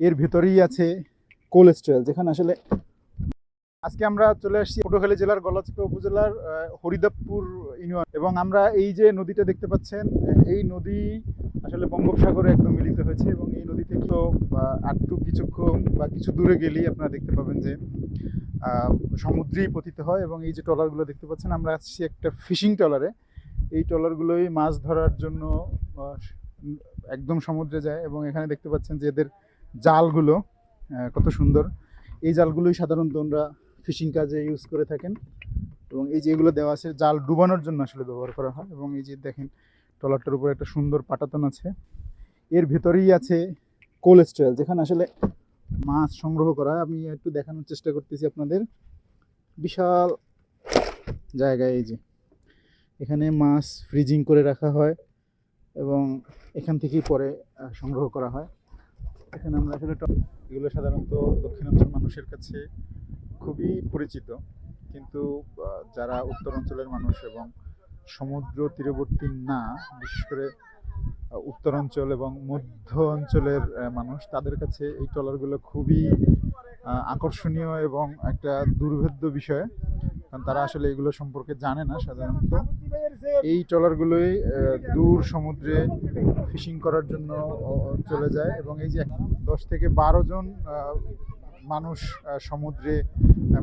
এর ভেতরেই আছে কোলেস্ট্রল যেখানে আসলে আজকে আমরা চলে আসছি পটুয়াখালী জেলার গলাচিপা উপজেলার হরিদাবপুর ইউনিয়ন। এবং আমরা এই যে নদীটা দেখতে পাচ্ছেন, এই নদী আসলে বঙ্গোপসাগরে একদম মিলিত হয়েছে এবং এই নদী থেকে তো আটটু কিছুক্ষণ বা কিছু দূরে গেলেই আপনারা দেখতে পাবেন যে সমুদ্রেই পতিত হয় এবং এই যে ট্রলারগুলো দেখতে পাচ্ছেন, আমরা আসছি একটা ফিশিং ট্রলারে। এই ট্রলারগুলোই মাছ ধরার জন্য একদম সমুদ্রে যায় এবং এখানে দেখতে পাচ্ছেন যে এদের জালগুলো কত সুন্দর। এই জালগুলোই সাধারণত আমরা ফিশিং কাজে ইউজ করে থাকেন। এবং এই যে এগুলো দেওয়া আছে, জাল ডুবানোর জন্য আসলে ব্যবহার করা হয়। এবং এই যে দেখেন, ট্রলারটার উপরে একটা সুন্দর পাটাতন আছে। এর ভেতরেই আছে কোলেস্ট্রল যেখানে আসলে মাছ সংগ্রহ করা। আমি একটু দেখানোর চেষ্টা করতেছি আপনাদের। বিশাল জায়গায় এই যে। এখানে মাছ ফ্রিজিং করে রাখা হয় এবং এখান থেকেই পরে সংগ্রহ করা হয়। এখানে আমরা আসলে এগুলো সাধারণত দক্ষিণাঞ্চল মানুষের কাছে খুবই পরিচিত। কিন্তু যারা উত্তর অঞ্চলের মানুষ এবং সমুদ্র তীরবর্তী না বিশেষ করে আহ, উত্তরাঞ্চল এবং মধ্য অঞ্চলের মানুষ তাদের কাছে এই ট্রলারগুলো খুবই আকর্ষণীয় এবং একটা দুর্ভেদ্য বিষয়। কারণ তারা আসলে এগুলো সম্পর্কে জানে না সাধারণত। এই ট্রলারগুলোই দূর সমুদ্রে ফিশিং করার জন্য চলে যায় এবং এই যে দশ থেকে বারো জন মানুষ সমুদ্রে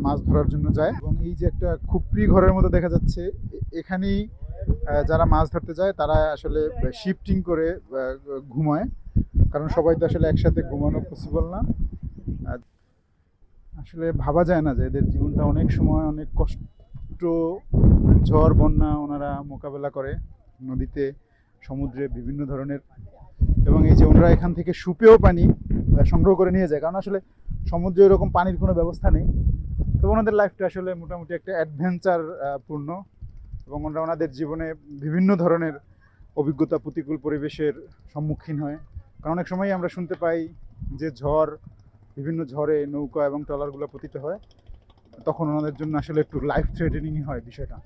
মাছ ধরার জন্য যায় এবং এই যে একটা খুপড়ি ঘরের মতো দেখা যাচ্ছে এখানেই যারা মাছ ধরতে যায় তারা আসলে শিফটিং করে ঘুমায়। কারণ সবাই তো আসলে একসাথে ঘুমানো পসিবল না। আর আসলে ভাবা যায় না যে এদের জীবনটা অনেক সময় অনেক কষ্ট, ঝড়, বন্যা ওনারা মোকাবেলা করে নদীতে, সমুদ্রে বিভিন্ন ধরনের। এবং এই যে ওনারা এখান থেকে সুপেয় পানি সংগ্রহ করে নিয়ে যায়। কারণ আসলে সমুদ্রে এরকম পানির কোনো ব্যবস্থা নেই। তো ওনাদের লাইফটা আসলে মোটামুটি একটা অ্যাডভেঞ্চার পূর্ণ। এবং ওনারা ওনাদের জীবনে বিভিন্ন ধরনের অভিজ্ঞতা, প্রতিকূল পরিবেশের সম্মুখীন হয়। কারণ অনেক সময় আমরা শুনতে পাই যে ঝড় বিভিন্ন ঝড়ে নৌকা এবং ট্রলারগুলো পতিত হয়, তখন ওনাদের জন্য আসলে একটু লাইফ থ্রেটেনিং হয় বিষয়টা।